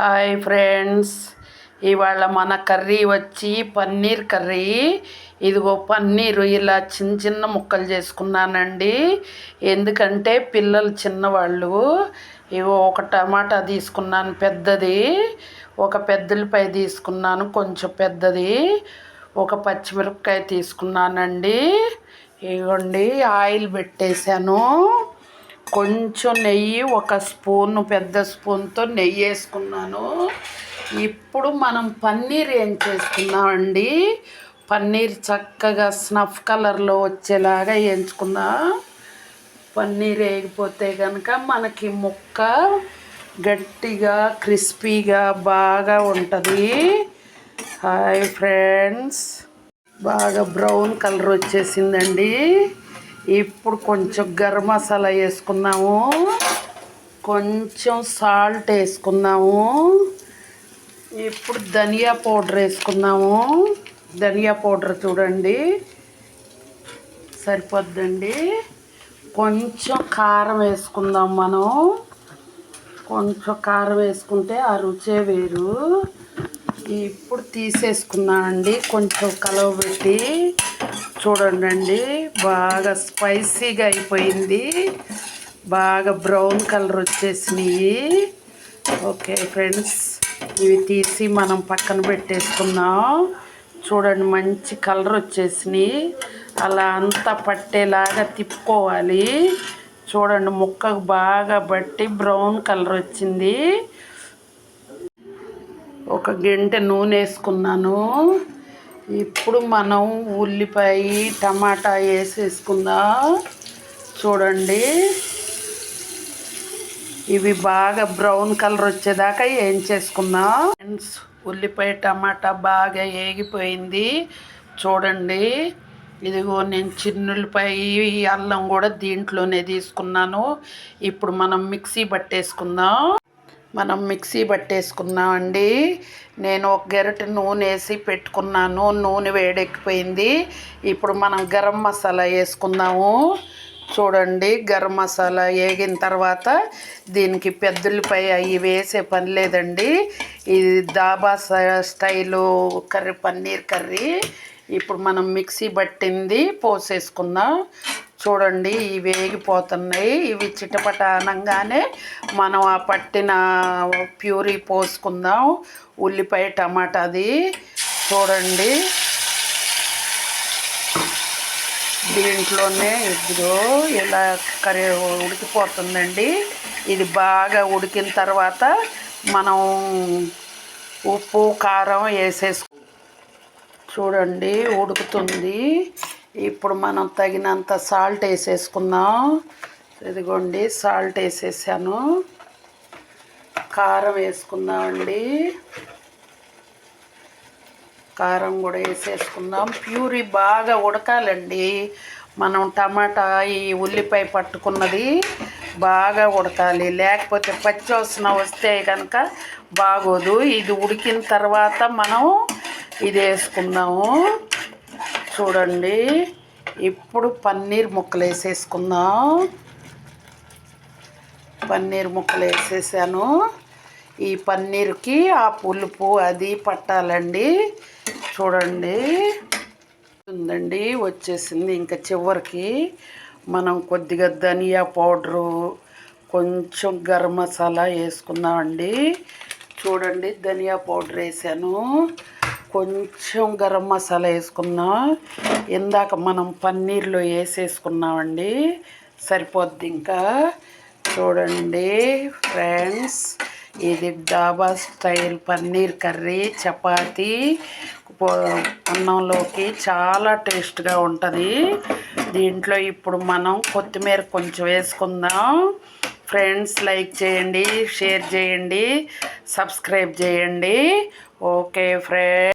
Hi friends. ఇవాళ మన curry వచ్చి పన్నీర్ కర్రీ. ఇదిగో పన్నీరు ఇలా చిన్న చిన్న ముక్కలు చేసుకున్నానండి. ఎందుకంటే పిల్లలు చిన్నవాళ్ళు. ఇవో ఒక టమాటా తీసుకున్నాను పెద్దది. ఒక పెద్దలపై తీసుకున్నాను కొంచెం పెద్దది. ఒక పచ్చిమిరపకాయ తీసుకున్నానండి. ఇవ్వండి ఆయిల్ పెట్టేశాను. కొంచెం నెయ్యి ఒక స్పూన్ పెద్ద స్పూన్తో నెయ్యి వేసుకున్నాను. ఇప్పుడు మనం పన్నీర్ ఏం చేసుకున్నామండి పన్నీర్ చక్కగా స్నఫ్ కలర్లో వచ్చేలాగా వేయించుకుందాం? పన్నీర్ వేయకపోతే కనుక మనకి ముక్క గట్టిగా క్రిస్పీగా బాగా ఉంటుంది. Hi friends. బాగా బ్రౌన్ కలర్ వచ్చేసిందండి. ఇప్పుడు కొంచెం గరం మసాలా వేసుకున్నాము కొంచెం సాల్ట్ వేసుకున్నాము ఇప్పుడు ధనియా పౌడర్ వేసుకున్నాము ధనియా పౌడర్ చూడండి. సరిపోద్దండి. కొంచెం కారం వేసుకుందాం మనం. కొంచెం కారం వేసుకుంటే ఆ రుచే వేరు. ఇప్పుడు తీసేసుకున్నామండి కొంచెం కలవబెట్టి చూడండి బాగా స్పైసీగా అయిపోయింది. బాగా బ్రౌన్ కలర్ వచ్చేసినాయి. ఓకే ఫ్రెండ్స్ ఇవి తీసి మనం పక్కన పెట్టేసుకున్నాం చూడండి మంచి కలర్ వచ్చేసినాయి. అలా అంతా పట్టేలాగా తిప్పుకోవాలి. చూడండి ముక్కకు బాగా బట్టి బ్రౌన్ కలర్ వచ్చింది. ఒక గంట నూనె వేసుకున్నాను. ఇప్పుడు మనం ఉల్లిపాయ టమాటా వేసేసుకుందాం? చూడండి. ఇవి బాగా బ్రౌన్ కలర్ వచ్చేదాకా ఏం చేసుకుందాం? ఫ్రెండ్స్ ఉల్లిపాయ టమాటా బాగా ఏగిపోయింది. చూడండి. ఇదిగో నేను చిన్నులపై అల్లం కూడా దీంట్లోనే తీసుకున్నాను. ఇప్పుడు మనం మిక్సీ పట్టేసుకుందాం. మనం మిక్సీ పట్టేసుకున్నామండి నేను ఒక గెరటి నూనె వేసి పెట్టుకున్నాను. నూనె వేడెక్కిపోయింది. ఇప్పుడు మనం గరం మసాలా వేసుకుందాము. చూడండి గరం మసాలా వేగిన తర్వాత దీనికి పెద్దలపై అవి వేసే పని లేదండి. ఇది dhaba style curry paneer curry. ఇప్పుడు మనం మిక్సీ పట్టింది పోసేసుకుందాం. చూడండి ఇవి వేగిపోతున్నాయి. ఇవి చిటపట అనగానే మనం ఆ పట్టిన ప్యూరీ పోసుకుందాం. ఉల్లిపాయ టమాటాది చూడండి. దీంట్లోనే ఇదిగో ఇలా కర్రీ ఉడికిపోతుందండి. ఇది బాగా ఉడికిన తర్వాత మనం ఉప్పు కారం వేసేసు చూడండి ఉడుకుతుంది. ఇప్పుడు మనం తగినంత సాల్ట్ వేసేసుకుందాం. ఇదిగోండి సాల్ట్ వేసేసాను. కారం వేసుకుందామండి కారం కూడా వేసేసుకుందాం. ప్యూరీ బాగా ఉడకాలండి. మనం టమాటా ఈ ఉల్లిపాయ పట్టుకున్నది బాగా ఉడకాలి. లేకపోతే పచ్చివాసన వస్తే కనుక బాగోదు. ఇది ఉడికిన తర్వాత మనం ఇది వేసుకుందాము. చూడండి. ఇప్పుడు పన్నీర్ ముక్కలు వేసేసుకుందాం పన్నీర్ ముక్కలు వేసేసాను ఈ పన్నీర్కి ఆ పులుపు అది పట్టాలండి. చూడండి. ఉందండి వచ్చేసింది. ఇంకా చివరికి మనం కొద్దిగా ధనియా పౌడరు కొంచెం గరం మసాలా వేసుకుందామండి. చూడండి ధనియా పౌడర్ వేసాను. కొంచెం గరం మసాలా వేసుకున్నాం. ఇందాక మనం పన్నీర్లో వేసేసుకున్నామండి. సరిపోద్ది ఇంకా. చూడండి ఫ్రెండ్స్ ఇది డాబా స్టైల్ పన్నీర్ కర్రీ చపాతి అన్నంలోకి చాలా టేస్ట్గా ఉంటుంది. దీంట్లో ఇప్పుడు మనం కొత్తిమీర కొంచెం వేసుకుందాం. ఫ్రెండ్స్ లైక్ చేయండి షేర్ చేయండి సబ్స్క్రైబ్ చేయండి. Okay friends.